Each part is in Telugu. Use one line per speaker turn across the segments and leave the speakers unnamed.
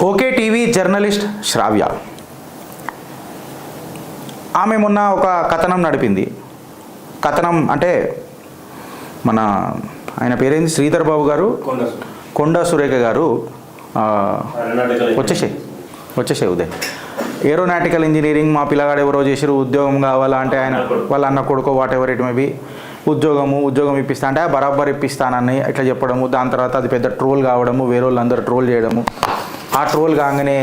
ఓకే టీవీ జర్నలిస్ట్ శ్రావ్య. ఆమె మొన్న ఒక కథనం నడిపింది. కథనం అంటే మన ఆయన పేరేంది? శ్రీధర్ బాబు గారు? కొండా సురేఖ. గారు ఆ, వచ్చేసాయి. వచ్చేసాయి ఉదయ్. ఏరోనాటికల్ ఇంజనీరింగ్ మా పిల్లగాడు ఎవరో చేసిరు ఉద్యోగం కావాలా అంటే ఆయన వాళ్ళ అన్న కొడుకో వాట్ ఎవర్ ఇట్ మేబీ ఉద్యోగము ఉద్యోగం ఇప్పిస్తా అంటే "ఆ, బరాబర్ ఇప్పిస్తానని ఇట్లా చెప్పడము దాని తర్వాత అది పెద్ద ట్రోల్ కావడము వేరే వాళ్ళందరూ ట్రోల్ చేయడము ఆ ట్రోల్ కాగానే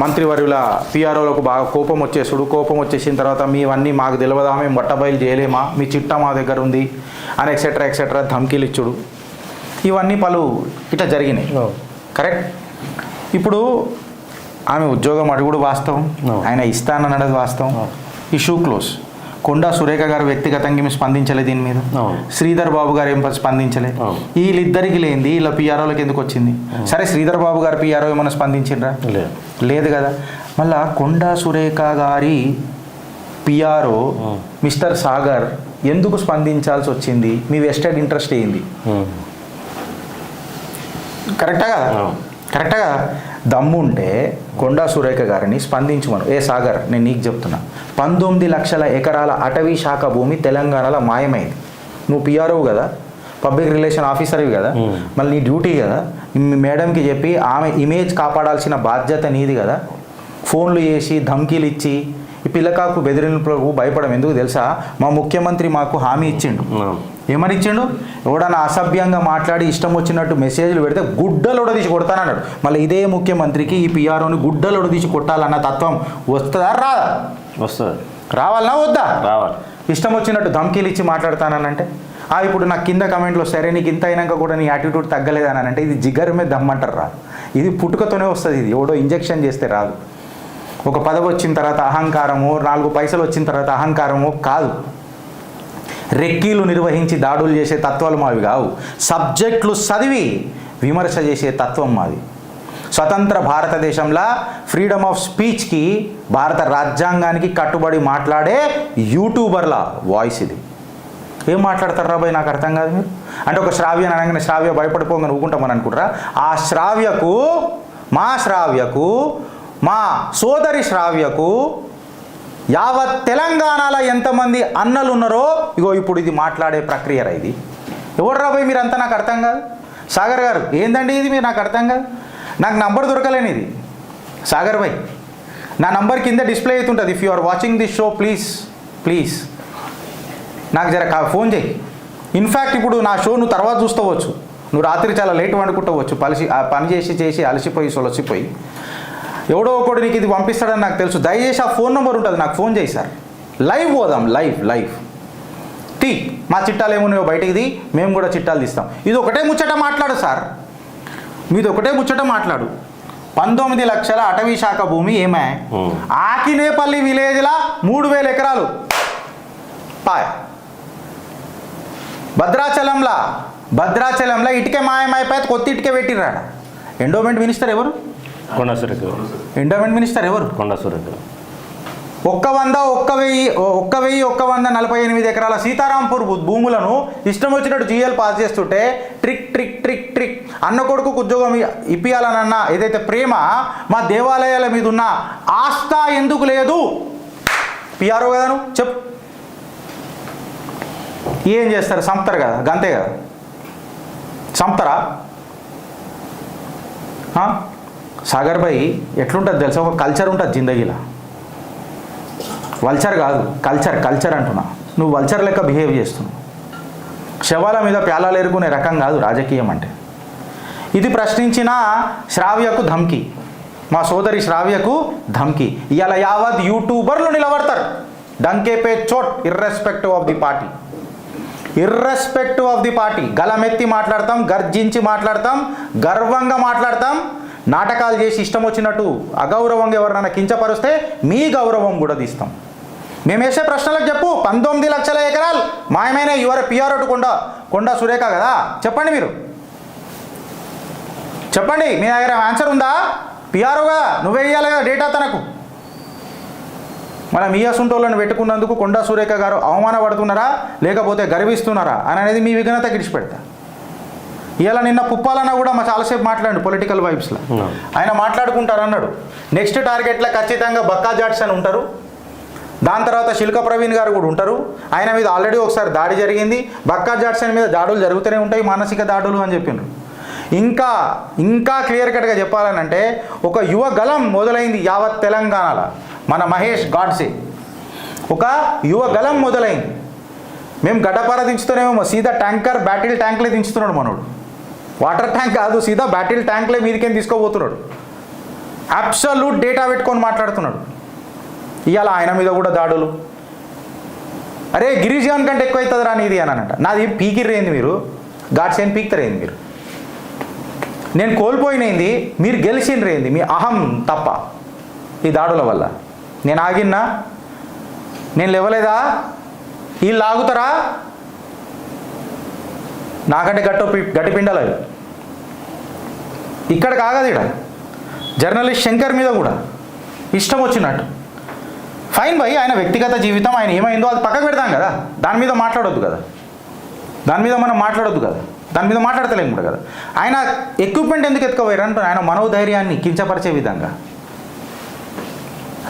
మంత్రివర్యుల పిఆర్ఓలకు బాగా కోపం వచ్చేసుడు కోపం వచ్చేసిన తర్వాత మీవన్నీ మాకు తెలియదా మేము బట్టబయలు చేయలేమా మీ చిట్టా మా దగ్గర ఉంది అని ఎక్సెట్రా ఎక్సెట్రా ధమ్కీలు ఇచ్చుడు. ఇవన్నీ పలు ఇట్లా జరిగినాయి. కరెక్ట్ ఇప్పుడు ఆమె ఉద్యోగం అడుగుడు వాస్తవం. ఆయన ఇస్తానన్నది వాస్తవం. ఇష్యూ క్లోజ్ కొండా సురేఖ గారు వ్యక్తిగతంగా ఏమి స్పందించలే దీని మీద. శ్రీధర్ బాబు గారు ఏం స్పందించలే. వీళ్ళిద్దరికి లేనిది ఇలా పిఆర్ఓలకు ఎందుకు వచ్చింది? సరే శ్రీధర్ బాబు గారు పిఆర్ఓ ఏమైనా స్పందించిండ్రా?
లేదు.
కదా. మళ్ళా కొండా సురేఖ గారి పిఆర్ఓ. మిస్టర్ సాగర్ ఎందుకు స్పందించాల్సి వచ్చింది? మీ వెస్టెడ్ ఇంట్రెస్ట్ ఏంది? కరెక్టా కదా. కరెక్టా కదా? దమ్ముంటే కొండా సురేఖ గారిని స్పందించమను. ఏ సాగర్ నేను నీకు చెప్తున్నా. పంతొమ్మిది లక్షల ఎకరాల అటవీ శాఖ భూమి తెలంగాణలో మాయమైంది. నువ్వు పిఆర్ఓ కదా? పబ్లిక్ రిలేషన్ ఆఫీసర్వి కదా. మళ్ళీ నీ డ్యూటీ కదా? మీ మేడంకి చెప్పి ఆమె ఇమేజ్ కాపాడాల్సిన బాధ్యత నీది కదా? ఫోన్లు చేసి ధమ్కీలు ఇచ్చి ఈ పిల్లకాకు బెదిరింపులకు భయపడం ఎందుకు తెలుసా? మా ముఖ్యమంత్రి మాకు హామీ ఇచ్చిండు. ఏమని ఇచ్చిండు ఎవడన్నా అసభ్యంగా మాట్లాడి ఇష్టం వచ్చినట్టు మెసేజ్లు పెడితే గుడ్డలు తీసి కొడతానన్నాడు. మళ్ళీ ఇదే ముఖ్యమంత్రికి ఈ పిఆర్ఓని గుడ్డలు తీసి కొట్టాలన్న తత్వం వస్తుందా? రాదా?
వస్తుంది.
రావాలనా? వద్దా?
రావాలి.
ఇష్టం వచ్చినట్టు ధమ్కీలు ఇచ్చి మాట్లాడతానంటే ఆ ఇప్పుడు నాకు కింద కమెంట్లో సరే నీకు ఇంత అయినాక కూడా నీ యాటిట్యూడ్ తగ్గలేదని అంటే ఇది జిగ్గర్ మీద దమ్మంటారు? రాదు ఇది పుట్టుకతోనే వస్తుంది ఇది. ఎవడో ఇంజెక్షన్ చేస్తే రాదు. ఒక పదవి వచ్చిన తర్వాత అహంకారము నాలుగు పైసలు వచ్చిన తర్వాత అహంకారము కాదు. రెక్కీలు నిర్వహించి దాడులు చేసే తత్వాలు మావి కావు. సబ్జెక్టులు చదివి విమర్శ చేసే తత్వం మాది. స్వతంత్ర భారతదేశంలో ఫ్రీడమ్ ఆఫ్ స్పీచ్కి భారత రాజ్యాంగానికి కట్టుబడి మాట్లాడే యూట్యూబర్ల వాయిస్ ఇది. ఏం మాట్లాడతారు రాబాయ్ నాకు అర్థం కాదు మీరు? అంటే ఒక శ్రావ్య అని అనగానే శ్రావ్య భయపడిపోగానే ఊకుంటామని అనుకుంటారా? ఆ శ్రావ్యకు మా శ్రావ్యకు మా సోదరి శ్రావ్యకు యావత్ తెలంగాణలో ఎంతమంది అన్నలు ఉన్నారో ఇగో ఇప్పుడు ఇది మాట్లాడే ప్రక్రియరా ఇది. ఎవరు రాబోయ్ మీరు అంతా నాకు అర్థం కాదు? సాగర్ గారు ఏందండి ఇది మీరు నాకు అర్థం కాదు? నాకు నంబర్ దొరకలేని ఇది. సాగర్ భాయ్ నా నంబర్ కింద డిస్ప్లే అవుతుంటుంది if you are watching this show please please నాకు జర ఫోన్ చేయి. ఇన్ఫ్యాక్ట్ ఇప్పుడు నా షో నువ్వు తర్వాత చూస్తవచ్చు. నువ్వు రాత్రి చాలా లేట్ వండుకుంటావచ్చు పలిసి ఆ పని చేసి చేసి అలసిపోయి సొలసిపోయి. ఎవడో ఒకడు నీకు ఇది పంపిస్తాడని నాకు తెలుసు. దయచేసి ఆ ఫోన్ నెంబర్ ఉంటుంది. నాకు ఫోన్ చేయి సార్. లైవ్ పోదాం. Live live. తీ మా చిట్టాలు ఏమున్నాయో బయటికి ది మేము కూడా చిట్టాలు తీస్తాం. ఇది ఒకటే ముచ్చట మాట్లాడు సార్. మీది ఒకటే ముచ్చట మాట్లాడు. పంతొమ్మిది లక్షల అటవీ శాఖ భూమి ఏమే. ఆకినేపల్లి విలేజ్లా మూడు వేల ఎకరాలు. పాయ్. భద్రాచలంలా. భద్రాచలంలో ఇటుకే మాయమైపోయి కొత్త ఇటుకే పెట్టిరాడ ఎండోమెంట్ మినిస్టర్ ఎవరు?
కొండ సురేఖ
ఎండోమెంట్ మినిస్టర్ ఎవరు?
కొండ సురేఖ
ఒక్క వంద ఒక్క వెయ్యి ఒక్క వెయ్యి ఒక్క వంద నలభై ఎనిమిది ఎకరాల సీతారాంపూర్ భూములను ఇష్టం వచ్చినట్టు జీఎల్ పాస్ చేస్తుంటే ట్రిక్ ట్రిక్ ట్రిక్ ట్రిక్. అన్న కొడుకు ఉద్యోగం ఇప్పియాలనన్న ఏదైతే ప్రేమ మా దేవాలయాల మీద ఉన్న ఆస్థ ఎందుకు లేదు? పిఆర్ఓ కదా నువ్వు చెప్పు. ఏం చేస్తారు? సంపుతారు కదా గంతే కదా. సంపుతారా? ఆ? సాగర్ భాయ్ ఎట్లుంటుంది తెలుసా? ఒక కల్చర్ ఉంటుంది జిందగీలో. వల్చర్ కాదు కల్చర్ కల్చర్ అంటున్నా. నువ్వు వల్చర్ లెక్క బిహేవ్ చేస్తున్నావు. శవాల మీద ప్యాలాలు ఎరుకునే రకం కాదు రాజకీయం అంటే. ఇది ప్రశ్నించిన శ్రావ్యకు ధమ్కి. మా సోదరి శ్రావ్యకు ధమ్కి. ఇవాళ యావత్ యూట్యూబర్లు నిలబడతారు. డంకే పే చోట్ irrespective of the party irrespective of the party గలమెత్తి మాట్లాడతాం గర్జించి మాట్లాడతాం గర్వంగా మాట్లాడతాం నాటకాలు చేసి ఇష్టం వచ్చినట్టు అగౌరవంగా ఎవరినైనా కించపరుస్తే మీ గౌరవం కూడా తీస్తాం. మేము వేసే ప్రశ్నలకు చెప్పు. పంతొమ్మిది లక్షల ఎకరాలు. మాయమైన యువర్ పిఆర్ కొండ కొండ సురేఖ కదా? చెప్పండి మీరు. చెప్పండి. మీ దగ్గర ఆన్సర్ ఉందా? పిఆర్ఓ కదా. నువ్వే ఇవ్వాలి కదా డేటా తనకు. మన మీ పెట్టుకున్నందుకు కొండా సురేఖ గారు అవమానపడుతున్నారా? లేకపోతే గర్విస్తున్నారా? అని అనేది మీ విఘ్నత గిడిచిపెడతా. ఇవాళ నిన్న పుప్పాలన్న కూడా మా చాలాసేపు మాట్లాడండి పొలిటికల్ వైబ్స్లో. ఆయన మాట్లాడుకుంటారు అన్నాడు. నెక్స్ట్ టార్గెట్లో ఖచ్చితంగా బక్కా జాట్సన్ ఉంటారు. దాని తర్వాత శిల్క ప్రవీణ్ గారు కూడా ఉంటారు. ఆయన మీద ఆల్రెడీ ఒకసారి దాడి జరిగింది. బక్కా జాట్సన్ మీద దాడులు జరుగుతూనే ఉంటాయి మానసిక దాడులు అని చెప్పిండ్రు ఇంకా ఇంకా క్లియర్ కట్గా చెప్పాలనంటే ఒక యువ గలం మొదలైంది యావత్ తెలంగాణలో. మన మహేష్ గాడ్సే. ఒక యువ గలం మొదలైంది. మేము గడ్డపార దించుతున్నామేమో సీదా ట్యాంకర్ బ్యాటిల్ ట్యాంక్లే దించుతున్నాడు మనోడు. వాటర్ ట్యాంక్ కాదు సీదా బ్యాటిల్ ట్యాంక్లే మీదికేం తీసుకోబోతున్నాడు? అబ్సల్యూట్ డేటా పెట్టుకొని మాట్లాడుతున్నాడు. ఇవాళ ఆయన మీద కూడా దాడులు. అరే గిరీష్ గాన్ కంటే ఎక్కువ అవుతుంది రా నీది అని అనంట. నాది పీకిర్రేంది మీరు? గాడ్స్ ఏం పీక్తరేంది మీరు? నేను కోల్పోయినది మీరు గెలిచిండ్రేంది మీ అహం తప్ప. ఈ దాడుల వల్ల. నేను ఆగిన్నా? నేను లేవలేదా? వీళ్ళు ఆగుతారా నాకంటే గట్ట గట్టి పిండాలి అవి ఇక్కడ కాగదు ఇక్కడ. జర్నలిస్ట్ శంకర్ మీద కూడా. ఇష్టం వచ్చినట్టు. ఫైన్ భయ్ ఆయన వ్యక్తిగత జీవితం ఆయన ఏమైందో అది పక్కకు పెడతాం కదా. దాని మీద మాట్లాడొద్దు కదా. దాని మీద మనం మాట్లాడొద్దు కదా. దాని మీద మాట్లాడతలేము కూడా కదా. ఆయన ఎక్విప్మెంట్ ఎందుకు ఎత్తుకోపోయారు ఆయన మనోధైర్యాన్ని కించపరిచే విధంగా.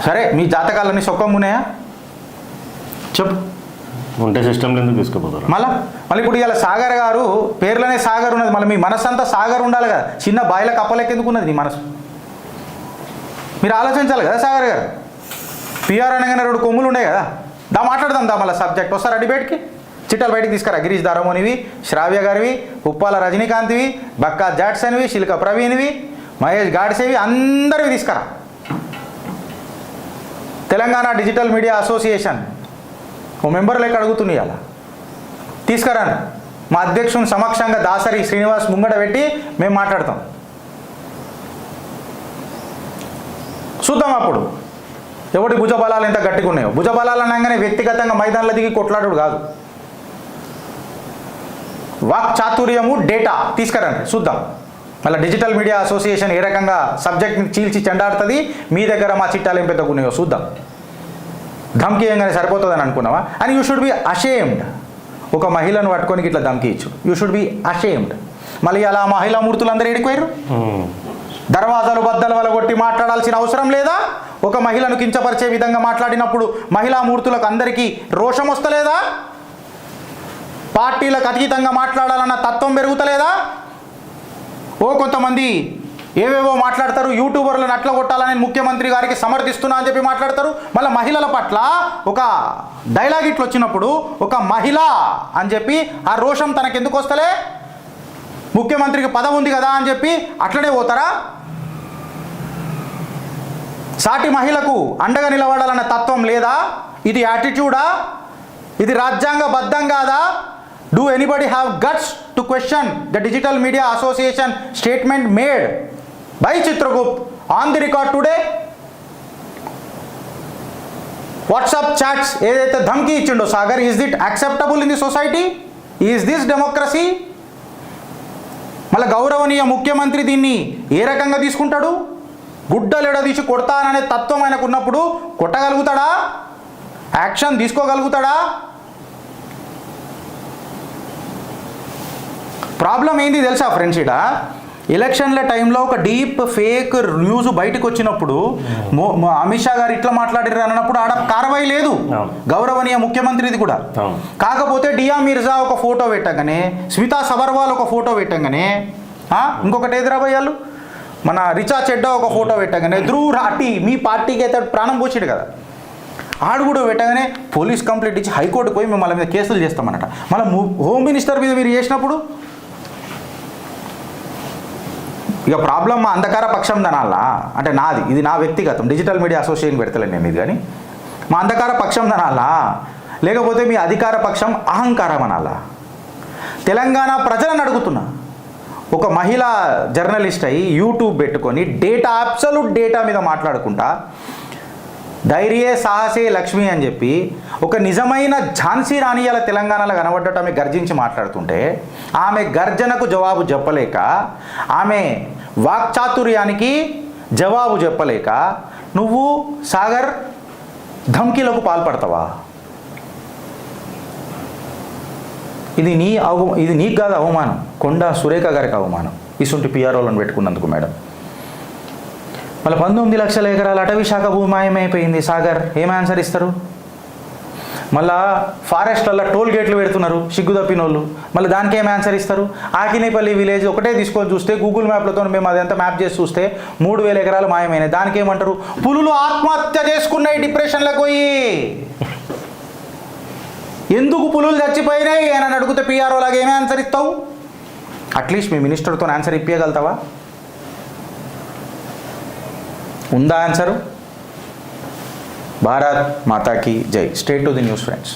సరే మీ జాతకాలన్నీ సొక్కం ఉన్నాయా చెప్పు.
ఉంటే సిస్టమ్లో ఎందుకు తీసుకుపోతారు?
మళ్ళా మళ్ళీ ఇప్పుడు ఇలా సాగర్ గారు పేర్లోనే సాగర్ ఉన్నది. మళ్ళీ మీ మనసు అంతా సాగర్ ఉండాలి కదా. చిన్న బాయిల కప్పలెక్క ఎందుకు ఉన్నది నీ మనసు? మీరు ఆలోచించాలి కదా సాగర్ గారు. పిఆర్ అనగానే రెండు కొమ్ములు ఉన్నాయి కదా. దా మాట్లాడదాం దా మళ్ళీ సబ్జెక్ట్. వస్తారా డిబేట్కి చిట్టాలు బయటికి తీసుకురా. గిరీష్ దారమోనివి శ్రావ్య గారివి ఉప్పాల రజనీకాంత్వి బక్కా జాట్సన్వి శిల్క ప్రవీణ్వి మహేష్ గాడ్సేవి అందరివి తీసుకురా. Telangana digital media association. ఓ మెంబర్ లెక్క అడుగుతున్నాయి అలా తీసుకురాను. మా అధ్యక్షుని సమక్షంగా దాసరి శ్రీనివాస్ ముంగట పెట్టి మేము మాట్లాడతాం. చూద్దాం అప్పుడు. ఎవటి భుజబలాలు ఎంత గట్టిగా ఉన్నాయో. భుజబలాలు అనగానే వ్యక్తిగతంగా మైదానంలో దిగి కొట్లాడు కాదు. వాక్ చాతుర్యము డేటా తీసుకురండి. చూద్దాం. మళ్ళీ డిజిటల్ మీడియా అసోసియేషన్ ఏ రకంగా సబ్జెక్ట్ని చీల్చి చెండాడుతుంది? మీ దగ్గర మా చిట్టాలు ఏం పెద్దగా ఉన్నాయో చూద్దాం. ధమ్కి ఏంగానే సరిపోతుందని అనుకున్నావా? అని యూ షుడ్ బి అషేమ్డ్ ఒక మహిళను పట్టుకొని ఇట్లా ధమ్కి ఇచ్చు. యూ షుడ్ బి అషేమ్డ్ మళ్ళీ అలా మహిళా మూర్తులు అందరూ ఎడిపోయారు
ఉమ్.
దర్వాజాలు బద్దలు వలగొట్టి మాట్లాడాల్సిన అవసరం లేదా? ఒక మహిళను కించపరిచే విధంగా మాట్లాడినప్పుడు మహిళా మూర్తులకు అందరికీ రోషం వస్తలేదా? పార్టీలకు అతీతంగా మాట్లాడాలన్న తత్వం పెరుగుతలేదా? ఓ కొంతమంది ఏవేవో మాట్లాడతారు యూట్యూబర్లను అట్ల కొట్టాలని ముఖ్యమంత్రి గారికి సమర్థిస్తున్నా అని చెప్పి మాట్లాడతారు. మళ్ళీ మహిళల పట్ల ఒక డైలాగ్ ఇట్లు వచ్చినప్పుడు ఒక మహిళ అని చెప్పి ఆ రోషం తనకెందుకు వస్తలే? ముఖ్యమంత్రికి పదవి ఉంది కదా అని చెప్పి అట్లనే పోతారా? సాటి మహిళకు అండగా నిలబడాలన్న తత్వం లేదా? ఇది యాటిట్యూడా ఇది రాజ్యాంగబద్ధం కాదా? Do anybody have guts to question the digital media association statement made by Chitragupt on the record today. WhatsApp chats ఏదైతే ధమ్కి ఇచ్చిండో Sagar is that acceptable in the society is this democracy మళ్ళీ గౌరవనీయ ముఖ్యమంత్రి దీన్ని ఏ రకంగా తీసుకుంటాడు? గుడ్డలు తీసి కొడతాననే తత్వం ఆయనకు ఉన్నప్పుడు కొట్టగలుగుతాడా? యాక్షన్ తీసుకోగలుగుతాడా? ప్రాబ్లం ఏంది తెలుసా ఫ్రెండ్స్ ఇడా? ఎలక్షన్ల టైంలో ఒక డీప్ ఫేక్ న్యూస్ బయటకు వచ్చినప్పుడు అమిత్ షా గారు ఇట్లా మాట్లాడారు అన్నప్పుడు ఆడ కార్రవాయి లేదు. గౌరవనీయ ముఖ్యమంత్రిది కూడా. కాకపోతే డియా మిర్జా ఒక ఫోటో పెట్టగానే స్మితా సబర్వాల్ ఒక ఫోటో పెట్టగానే ఇంకొకటి ఎదురాబోయాలు మన రిచా చెడ్డా ఒక ఫోటో పెట్టగానే ధ్రువ్ రాటి మీ పార్టీకి అయితే ప్రాణం పోసాడు కదా. ఆడు కూడా పెట్టగానే పోలీస్ కంప్లైంట్ ఇచ్చి హైకోర్టుకు పోయి మేము వాళ్ళ మీద కేసులు చేస్తామన్నట. మళ్ళీ హోమ్ మినిస్టర్ మీద మీరు చేసినప్పుడు? ఇక ప్రాబ్లం మా అంధకార పక్షం దనాలా. అంటే నాది ఇది నా వ్యక్తిగతం. డిజిటల్ మీడియా అసోసియేషన్ పెడతలేను నేను ఇది కానీ. మా అంధకార పక్షం దనాలా. లేకపోతే మీ అధికార పక్షం అహంకారం అనాలా. తెలంగాణ ప్రజలను అడుగుతున్నా. ఒక మహిళా జర్నలిస్ట్ అయి యూట్యూబ్ పెట్టుకొని డేటా అబ్సల్యూట్ డేటా మీద మాట్లాడుకుంటా ధైర్యే సాహసే లక్ష్మి అని చెప్పి ఒక నిజమైన ఝాన్సీ రాణియాల తెలంగాణలో కనబడ్డట్టు ఆమె గర్జించి మాట్లాడుతుంటే ఆమె గర్జనకు జవాబు చెప్పలేక ఆమె వాక్చాతుర్యానికి జవాబు చెప్పలేక నువ్వు సాగర్ ధమ్కీలకు పాల్పడతావా? ఇది నీ అవ ఇది నీకు కాదు అవమానం. కొండ సురేఖ గారికి అవమానం. ఇసుంటి పిఆర్ఓలను పెట్టుకున్నందుకు మేడం. మళ్ళీ పంతొమ్మిది లక్షల ఎకరాల అటవీ శాఖ భూమి మాయమైపోయింది. సాగర్ ఏం ఆన్సర్ ఇస్తారు? మళ్ళా ఫారెస్ట్లలో టోల్ గేట్లు పెడుతున్నారు సిగ్గు తప్పిన వాళ్ళు మళ్ళీ దానికి ఏం ఆన్సర్ ఇస్తారు? ఆకినేపల్లి విలేజ్ ఒకటే తీసుకొని చూస్తే గూగుల్ మ్యాప్లతో మేము అదంతా మ్యాప్ చేసి చూస్తే మూడు వేల ఎకరాలు మాయమైనాయి. దానికి ఏమంటారు? పులులు ఆత్మహత్య చేసుకున్నాయి డిప్రెషన్లకు పోయి. ఎందుకు పులులు చచ్చిపోయినాయి? అని అడిగితే పిఆర్ఓ లాగా ఏమి ఆన్సర్ ఇస్తావు? అట్లీస్ట్ మీ మినిస్టర్తో ఆన్సర్ ఇప్పించగలుగుతావా ఉందా ఆన్సరు? భారత్ మాతాకి జై. State to the news friends